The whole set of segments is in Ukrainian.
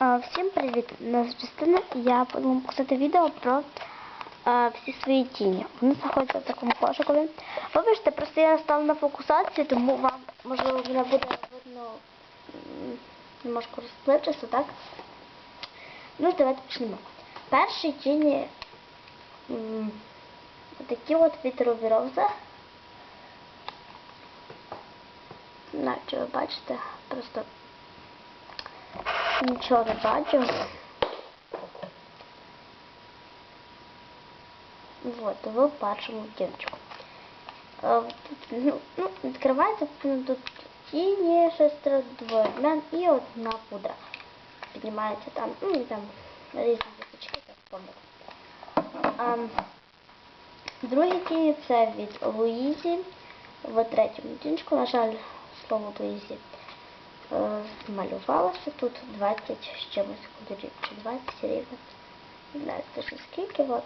Всім привіт! Нас Justина. Я буду вам показати відео про всі свої тіні. Вони знаходяться в такому кошикові. Вибачте, просто я стала на фокусацію, тому вам можливо мене буде видно немножко розпливчасто, так? Ну, давайте почнемо. Перші тіні м, такі от вітерові рози. Наче ви бачите, просто Нічого не бачу. Вот, в першому дівчику. Ну, ну, відкривається ну, тут тіні, шестеро, двоє мен і одна пудра. Піднімається там, ну і там різні діточки, так. А, другі тіні це від Луїзі. В третьому дінчику, на жаль, слово Луїзі малювалося тут 20 з чимось кольорів, чи 20 рівно. Не знаю точно скільки, от.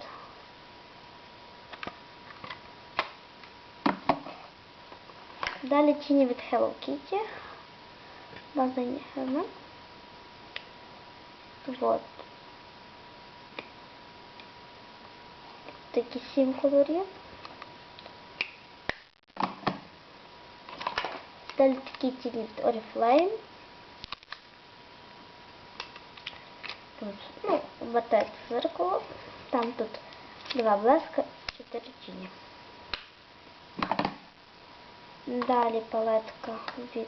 Далі тіні від Hello Kitty. Базані Хема. Вот. Такі сім кольорів. Далі тіні від Oriflame. Тут, ну, вертається зеркало. Там тут два блеска, чотири тіні. Далі палетка від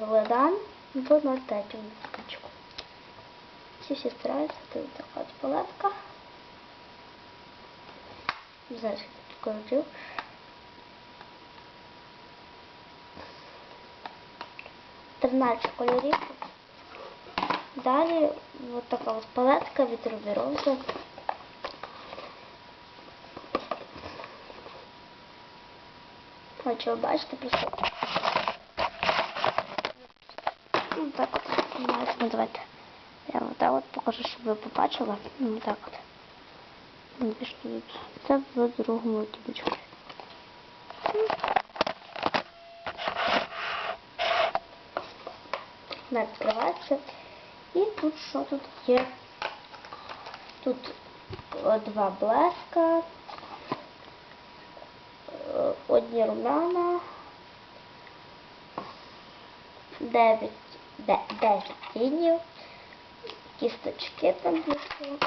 Ледан в 03 кучку. Всі всі стараються, тут така палетка. Не знаю, скільки кольорів. Далі вот така от палетка від Ruby Rose. Хочу бачите, просто ну, так от. Ну, давайте. Я вот так от покажу, щоб ви побачили. Ну, так от. Це в другому кібочку. Не відкривається. І тут що тут є? Тут е, два блеска, е, одні румяна, 9, 10 тінів, кісточки там є. Ну,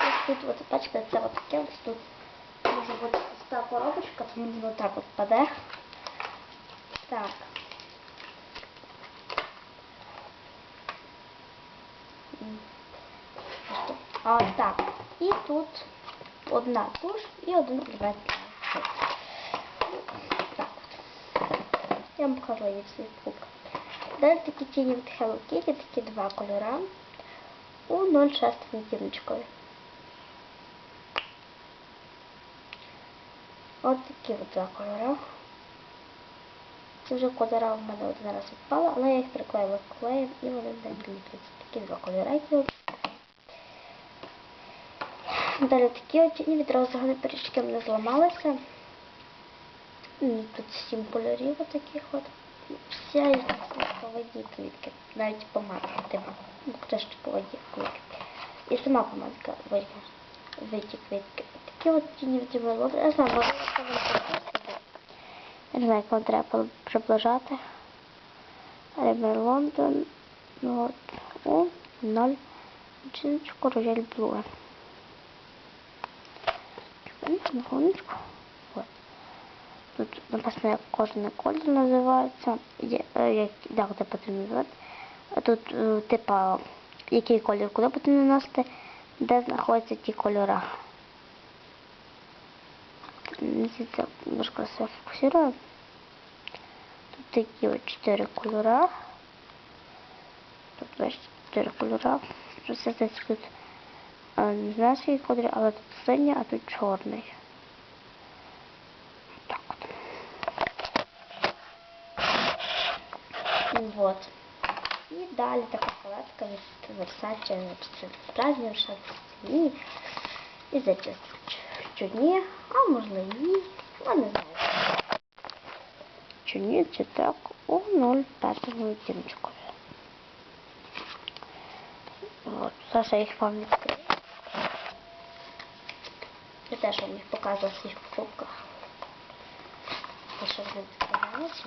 ось тут, от, бачите, це от таке ось тут може бути пуста коробочка, тому воно так от паде. Так. А, так. І тут одна туш і один олівець. Так от. Я вам покажу її всі кубки. Далі такі тіні від Hello Kitty, такі два кольора у 0,6 відтіночкові. От такі от два кольори. Це вже кольора в мене один раз відпала, але я їх приклеїла клеєм і вони не. Такі два кольори. Далі такі от тіні від розгану пиріжки не зламалися. Тут сім кольорів отаких от. Вся їх по квітки. Навіть помадка типа. Ну, теж по воді квітки. І сама помадка виді квітки. Такі от тіні від Мелоди. Я знаю, вони Я не знаю, як вам треба приближати. Ремер Лондон. Ну, от. О, ноль. Чиночку Рояль Блуе. На хвилиночку. Тут написано, як кожен колір називається. Е, як, як це потрібно називати. А тут, е, типа, який колір куди потрібно наносити, де знаходяться ті кольори. Це дуже красиво фокусирую. Тут такі от чотири кольори. Тут бачите, чотири кольори. Просто тут не знаю, скільки кольорів, але тут синій, а тут чорний. Так от. Вот. І далі така палетка від Versace, це Versace ні. І здається, чудні, а можливо і я не знаю. Чи ні, чи так, у 0,5 відтіночку. От, я їх вам відкрию. Я теж вам їх показувала в своїх покупках. Те, що вони відкриваються.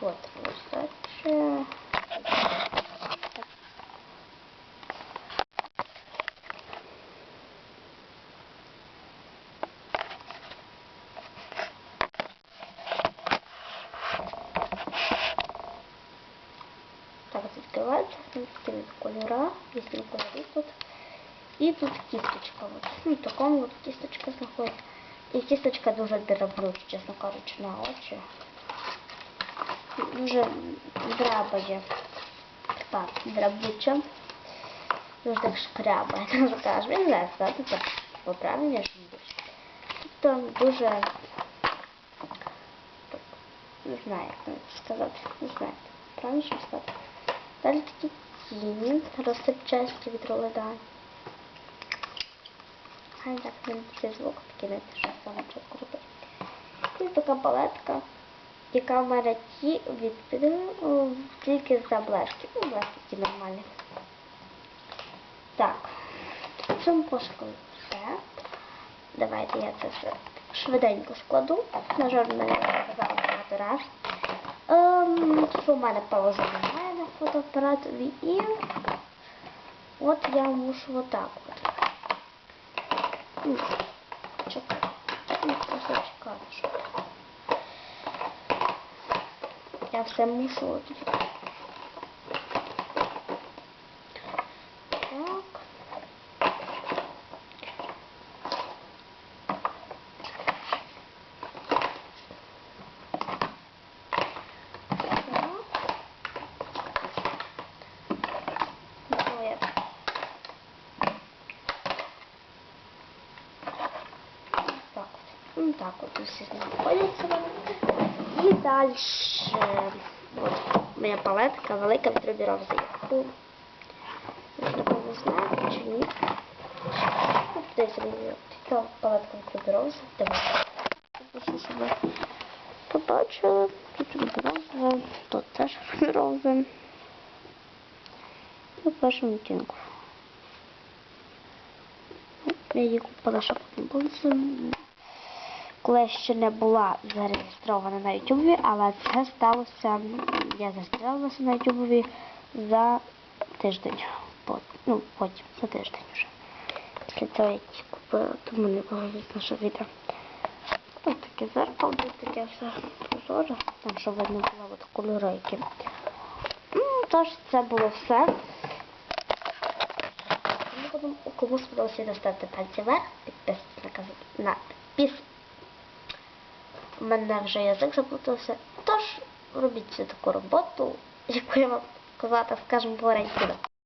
От, роздача. Так, от відкривається, там такі кольора, вісім кольорів тут. І тут кісточка. От. Ну, такому от кісточка знаходиться. І кісточка дуже деревнюча, чесно кажучи, на очі. Дуже драбає. Так, драбуча. Дуже так шкрябає, так скажеш. Він не сказати так поправлення. Тобто дуже так, не знаю, як сказати. Не знаю, правильно що сказати. Далі такі тіні, розсипчасті від роледань. Хай так не цей звук такий не що саме чітко робити. І така палетка, яка в мене ті від тільки за блешки. Ну, блешки такі нормальні. Так, цьому пошуку все. Давайте я це все швиденько складу. На жаль, мене не показала багато раз. Ем, в мене пауза немає на фотоапаратові і от я мушу отак от. Що. Я все мушу от. Так. Так. Ну, я Так от. Так от усі знаходяться вони. І далі. От моя палетка велика від Rose. яку ви, знаєте чи ні. Така палетка Rose. Давайте. Прошу, щоб ви побачили. Тут Rose, тут теж Rose. І в першому відтінку. Я її купила, не було. Коли я ще не була зареєстрована на Ютубі, але це сталося, я зареєструвалася на Ютубі за тиждень. Ну, потім, за тиждень вже. Після того, як її купила, тому не було видно, що відео. Тут таке зеркало, тут таке все прозоре, там що видно було от кольори які. Ну, тож це було все. Кому сподобалося відео, ставте пальці вверх, підписуйтесь на канал. Мене вже язик заплутався. Тож робіть цю таку роботу, яку я вам казати, скажімо, говорить.